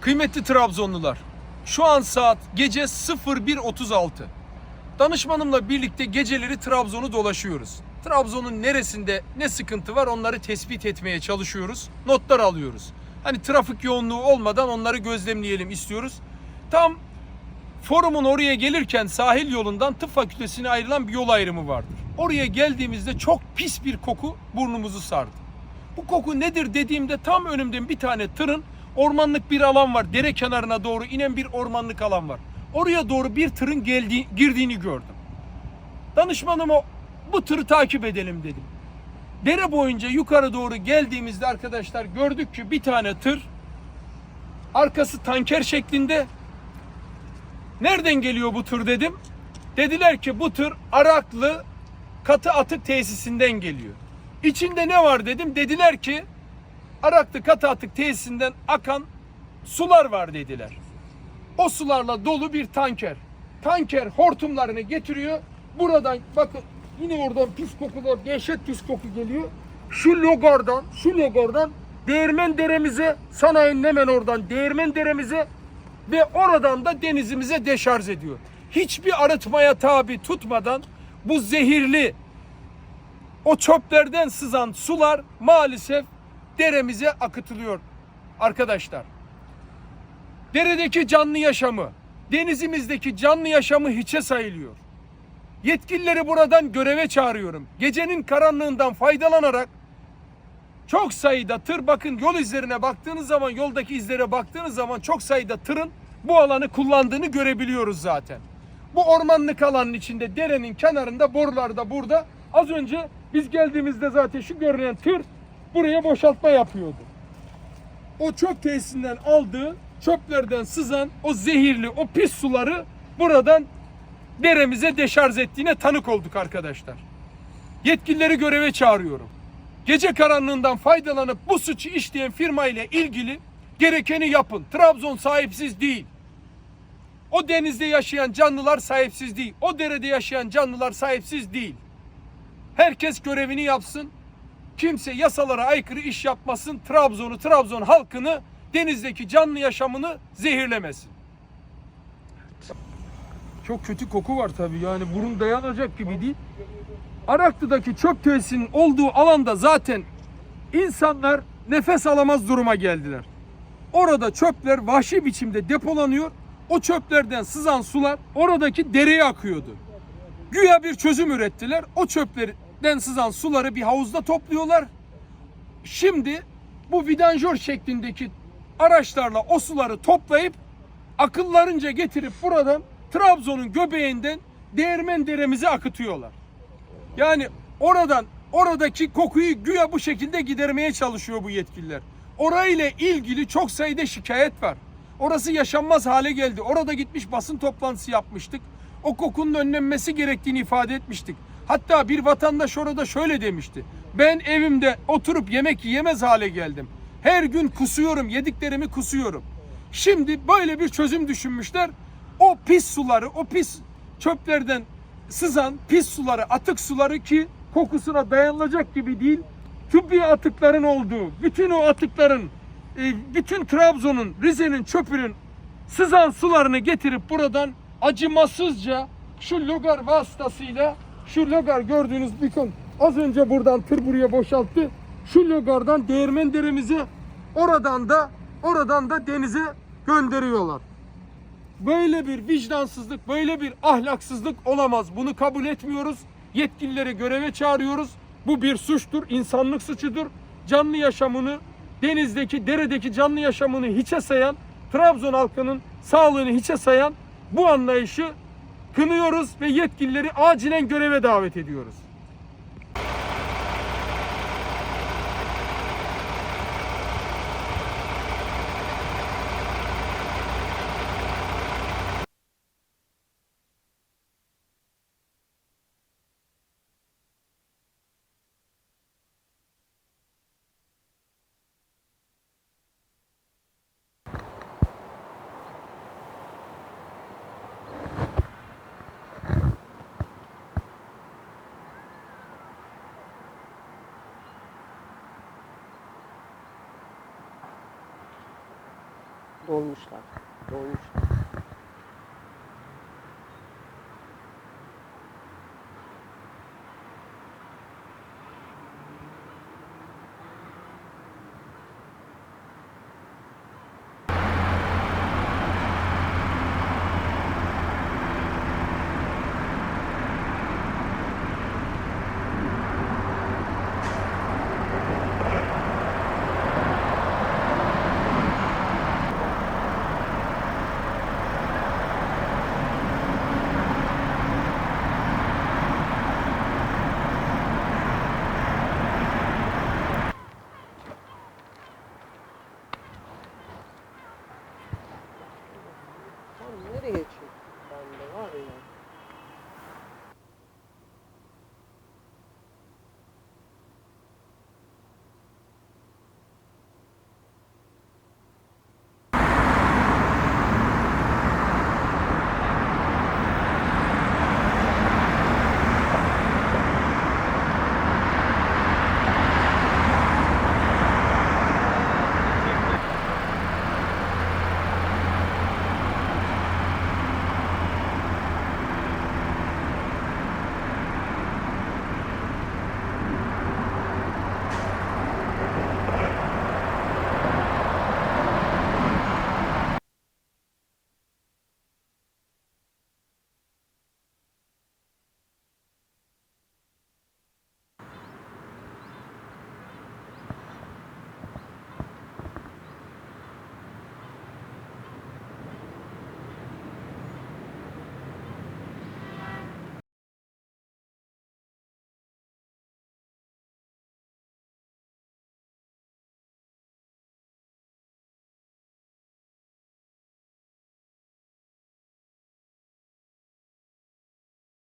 Kıymetli Trabzonlular, şu an saat gece 01.36. Danışmanımla birlikte geceleri Trabzon'u dolaşıyoruz. Trabzon'un neresinde ne sıkıntı var onları tespit etmeye çalışıyoruz. Notlar alıyoruz. Hani trafik yoğunluğu olmadan onları gözlemleyelim istiyoruz. Tam forumun oraya gelirken sahil yolundan tıp fakültesine ayrılan bir yol ayrımı vardır. Oraya geldiğimizde çok pis bir koku burnumuzu sardı. Bu koku nedir dediğimde tam önümde bir tane tırın ormanlık bir alan var. Dere kenarına doğru inen bir ormanlık alan var. Oraya doğru bir tırın geldiği, girdiğini gördüm. Danışmanıma bu tırı takip edelim dedim. Dere boyunca yukarı doğru geldiğimizde arkadaşlar gördük ki bir tane tır arkası tanker şeklinde. Nereden geliyor bu tır dedim. Dediler ki bu tır Araklı katı atık tesisinden geliyor. İçinde ne var dedim. Dediler ki Araklı katı atık tesisinden akan sular var dediler. O sularla dolu bir tanker. Tanker hortumlarını getiriyor. Buradan bakın yine oradan pis kokular, dehşet pis koku geliyor. Şu logardan, şu logardan değirmen deremize, sanayinin hemen oradan değirmen deremize ve oradan da denizimize deşarj ediyor. Hiçbir arıtmaya tabi tutmadan bu zehirli o çöplerden sızan sular maalesef deremize akıtılıyor arkadaşlar. Deredeki canlı yaşamı, denizimizdeki canlı yaşamı hiçe sayılıyor. Yetkilileri buradan göreve çağırıyorum. Gecenin karanlığından faydalanarak çok sayıda tır bakın yol izlerine baktığınız zaman yoldaki izlere baktığınız zaman çok sayıda tırın bu alanı kullandığını görebiliyoruz zaten. Bu ormanlık alanın içinde derenin kenarında borularda burada az önce biz geldiğimizde zaten şu görünen tır buraya boşaltma yapıyordu. O çöp tesisinden aldığı çöplerden sızan o zehirli o pis suları buradan deremize deşarj ettiğine tanık olduk arkadaşlar. Yetkilileri göreve çağırıyorum. Gece karanlığından faydalanıp bu suçu işleyen firma ile ilgili gerekeni yapın. Trabzon sahipsiz değil. O denizde yaşayan canlılar sahipsiz değil. O derede yaşayan canlılar sahipsiz değil. Herkes görevini yapsın. Kimse yasalara aykırı iş yapmasın. Trabzon'u, Trabzon halkını, denizdeki canlı yaşamını zehirlemesin. Çok kötü koku var tabii yani burun dayanacak gibi değil. Araklı'daki çöp tesisinin olduğu alanda zaten insanlar nefes alamaz duruma geldiler. Orada çöpler vahşi biçimde depolanıyor. O çöplerden sızan sular oradaki dereye akıyordu. Güya bir çözüm ürettiler. O çöplerden sızan suları bir havuzda topluyorlar. Şimdi bu vidanjör şeklindeki araçlarla o suları toplayıp akıllarınca getirip buradan Trabzon'un göbeğinden değirmen deremize akıtıyorlar. Yani oradan oradaki kokuyu güya bu şekilde gidermeye çalışıyor bu yetkililer. Orayla ilgili çok sayıda şikayet var. Orası yaşanmaz hale geldi. Orada gitmiş basın toplantısı yapmıştık. O kokunun önlenmesi gerektiğini ifade etmiştik. Hatta bir vatandaş orada şöyle demişti. Ben evimde oturup yemek yiyemez hale geldim. Her gün kusuyorum, yediklerimi kusuyorum. Şimdi böyle bir çözüm düşünmüşler. O pis suları, o pis çöplerden sızan pis suları, atık suları ki kokusuna dayanılacak gibi değil. Tıbbi atıkların olduğu, bütün o atıkların, e, bütün Trabzon'un, Rize'nin çöpünün sızan sularını getirip buradan acımasızca şu logar vasıtasıyla şu logar gördüğünüz bakın az önce buradan tır buraya boşalttı. Şu logardan değirmen deremize oradan da oradan da denize gönderiyorlar. Böyle bir vicdansızlık, böyle bir ahlaksızlık olamaz. Bunu kabul etmiyoruz. Yetkilileri göreve çağırıyoruz. Bu bir suçtur, insanlık suçudur. Canlı yaşamını, denizdeki, deredeki canlı yaşamını hiçe sayan, Trabzon halkının sağlığını hiçe sayan bu anlayışı kınıyoruz ve yetkilileri acilen göreve davet ediyoruz. Dolmuşlar. Dolmuşlar. Nereye geçiyor?